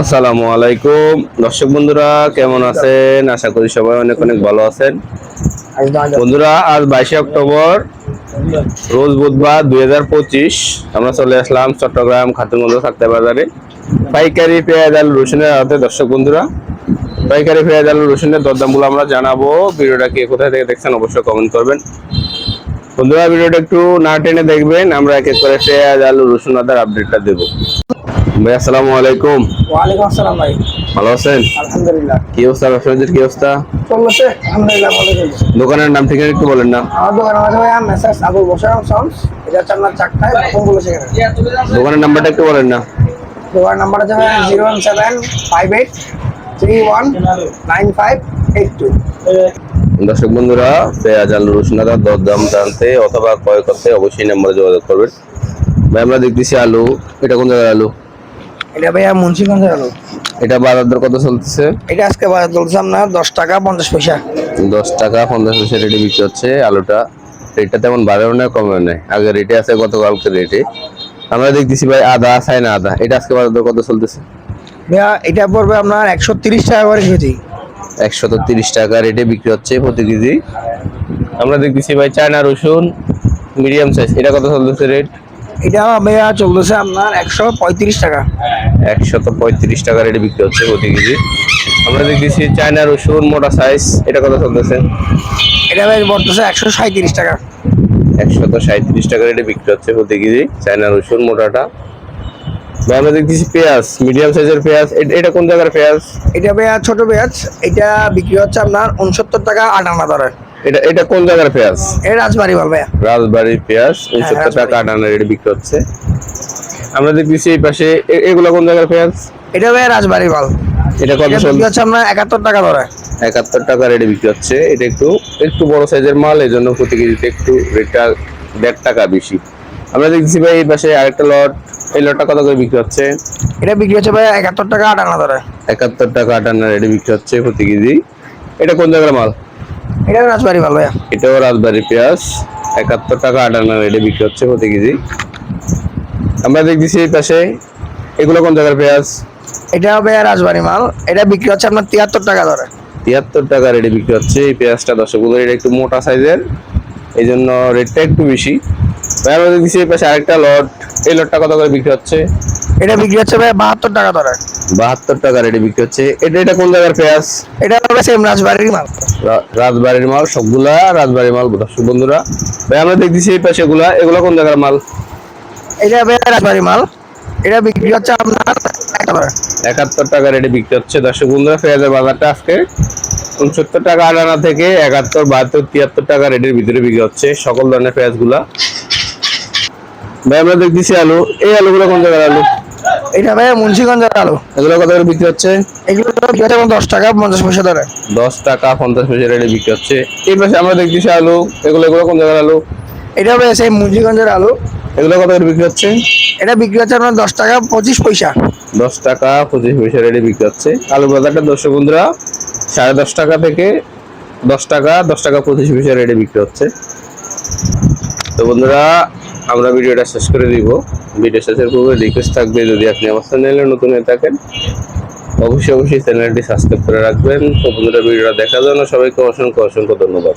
আসসালামু আলাইকুম। দর্শক বন্ধুরা, কেমন আছেন? আশা করি সবাই অনেক অনেক ভালো আছেন। বন্ধুরা, আজ বাইশে অক্টোবর, রোজ বুধবার দুই হাজার পঁচিশ। আমরা চলে আসলাম চট্টগ্রাম খাতুনগঞ্জ থাকতে বাজারে। পাইকারি পেঁয়াজ আলু রসুনের আড়তে। দর্শক বন্ধুরা, পাইকারি পেঁয়াজ আলু রসুনের দরদামগুলো আমরা জানাব। ভিডিওটা কে কোথায় থেকে দেখছেন অবশ্যই কমেন্ট করবেন। বন্ধুরা, ভিডিওটা একটু না টেনে দেখবেন। আমরা এক এক করে পেঁয়াজ, আলু, রসুন, আদার আপডেটটা দেবো। ভাই আসসালামু আলাইকুম। ওয়ালাইকুম আসসালাম ভাই। ভালো আছেন? আলহামদুলিল্লাহ। কি অবস্থা? ব্যবসায়ীদের কি অবস্থা? চলছে আলহামদুলিল্লাহ ভালো চলছে। দোকানের নাম ঠিকানা একটু বলেন না। আমার দোকান আছে ভাই মেসাজ আবুল বসারাম সন্স। এটা হচ্ছে আপনার প্রথম বলেছে এখানে দোকানের নাম্বারটা একটু বলেন না। দোকান নাম্বার আছে ভাই zero one seven five eight three one nine five eight two. দর্শক বন্ধুরা পেঁয়াজ আলু রসুন আদার দর দাম জানতে অথবা ক্রয় করতে অবশ্যই নাম্বারে যোগাযোগ করবেন। ভাই আমরা দেখতেছি আলু। এটা কোন জায়গার আলু? এটা ভাইয়া মুন্সিগঞ্জের আলু। এটা বাজার দর কত চলতেছে? এটা আজকে বাজার চলছে আপনার দশ টাকা পঞ্চাশ পয়সা। দশ টাকা পঞ্চাশ পয়সা রেটে বিক্রি হচ্ছে আলুটা। রেটটা তেমন বাড়েও নেই কমেও নেই। আগে রেটে আছে গতকালকে রেটে। আমরা দেখতেছি ভাই আদা চাইনা আদা? এটা আজকে বাজার দর কত চলতেছে? ভাইয়া এটা পড়বে আপনার একশো তিরিশ টাকা করে কেজি। একশত তিরিশ টাকা রেটে বিক্রি হচ্ছে প্রতি কেজি। আমরা দেখতেছি ভাই চায়না রসুন মিডিয়াম সাইজ। এটা কত চলতেছে রেট? এটা ভাইয়া চলতেছে আপনার একশো পঁয়ত্রিশ টাকা। একশত পঁয়ত্রিশ টাকা রেটে বিক্রি হচ্ছে প্রতি কেজি। আমরা দেখতেছি চায়না রসুন মোটা সাইজ এটা কত চলতেছে? এটা ভাই পড়তেছে একশো সাঁত্রিশ টাকা। একশত সাঁত্রিশ টাকা রেটে বিক্রি হচ্ছে প্রতি কেজি চায়না রসুন মোটাটা। আমরা দেখতেছি পেঁয়াজ মিডিয়াম সাইজের পেঁয়াজ। এটা কোন জায়গার পেঁয়াজ? এটা ভাইয়া ছোট পেঁয়াজ এটা বিক্রি হচ্ছে আপনার উনসত্তর টাকা আটানা দরে। এটা এটা কোন জায়গার পেঁয়াজ? এটা রাজবাড়ি ভাইয়া। রাজবাড়ির পেঁয়াজ উনসত্তর রাজবাড়ী। টাকা আটানা রেটে বিক্রি হচ্ছে। আমরা দেখতেছি এই পাশে এগুলো কোন জায়গার পেঁয়াজ এটা ভাইয়া রাজবাড়ি মাল। এটা কত বিক্রি হচ্ছে আপনার একাত্তর টাকা ধরে। একাত্তর টাকা রেটে বিক্রি হচ্ছে। এটা একটু একটু বড় সাইজের মাল এই জন্য প্রতি কেজিতে একটু রেটটা দেড় টাকা বেশি। আমরা দেখছি ভাই এই পাশে আরেকটা লট এই লটটা কত করে বিক্রি হচ্ছে? এটা বিক্রি হচ্ছে ভাইয়া একাত্তর টাকা আটানা ধরে। একাত্তর টাকা আটান্ন রেটে বিক্রি হচ্ছে প্রতি কেজি। এটা কোন জায়গার মাল? এটা রাজবাড়ি মাল ভাইয়া। এটাও রাজবাড়ি পেঁয়াজ। একাত্তর টাকা আটান্ন রেটে বিক্রি হচ্ছে প্রতি কেজি। আমরা দেখতেছি এই পাশে। এগুলো কোন জায়গার পেঁয়াজ? এটা হবে রাজবাড়ি মাল। এটা বিক্রি হচ্ছে আপনার তিয়াত্তর টাকা ধরে। তিয়াত্তর টাকা রেটে বিক্রি হচ্ছে এই পেঁয়াজটা দশগুলো এটা একটু মোটা সাইজের। এই জন্য রেটটা একটু বেশি। ভাই আমরা দেখছি এই পাশে আরেকটা লট। এই লটটা কত করে বিক্রি হচ্ছে? এটা বিক্রি হচ্ছে ভাইয়া বাহাত্তর টাকা দরে বাহাত্তর টাকা রেটে বিক্রি হচ্ছে। এটা এটা কোন জায়গার পেঁয়াজ? এটা হবে সেম রাজবাড়ির মাল। রাজবাড়ির মাল সবগুলা রাজবাড়ির মাল দর্শক বন্ধুরা। ভাই আমরা দেখতেছি এই পাশে এগুলা। এগুলা কোন জায়গার মাল? এটা রাজবাড়ি মাল। এটা বিক্রি হচ্ছে আপনার একাত্তর। টাকা রেটে বিক্রি হচ্ছে। দর্শক বন্ধুরা পেঁয়াজের বাজারটা আজকে উনসত্তর টাকা আটানা থেকে একাত্তর বাহাত্তর তিয়াত্তর টাকা রেটের ভিতরে বিক্রি হচ্ছে। সকল ধরনের পেঁয়াজগুলা ভাই আমরা দেখতেছি আলু। এই আলুগুলো কোন জায়গার আলু? এটা ভাইয়া মুন্সিগঞ্জের আলু। এগুলো কত করে বিক্রি হচ্ছে? এগুলো বিক্রি হচ্ছে দশ টাকা পঞ্চাশ পয়সা দরে দশ টাকা পঞ্চাশ পয়সা রেটে বিক্রি হচ্ছে। এই পাশে আমরা দেখতেছি আলু। এগুলো এগুলো কোন জায়গার আলু? এটা ভাইয়া সেই মুন্সিগঞ্জের আলু। এগুলো কত করে বিক্রি হচ্ছে? এটা বিক্রি হচ্ছে আপনার দশ টাকা পঁচিশ পয়সা। দশ টাকা পঁচিশ পয়সা রেটে বিক্রি হচ্ছে। আলু বাজারটা দর্শক বন্ধুরা সাড়ে দশ টাকা থেকে দশ টাকা দশ টাকা পঁচিশ পয়সা রেটে বিক্রি হচ্ছে। তো বন্ধুরা আমরা ভিডিওটা শেষ করে দিব। ভিডিও শেষের পূর্বে রিকোয়েস্ট থাকবে যদি আপনি আমার চ্যানেলে নতুন হয়ে থাকেন অবশ্যই অবশ্যই চ্যানেলটি সাবস্ক্রাইব করে রাখবেন। তো বন্ধুরা ভিডিওটা দেখার জন্য সবাইকে অসংখ্য অসংখ্য ধন্যবাদ।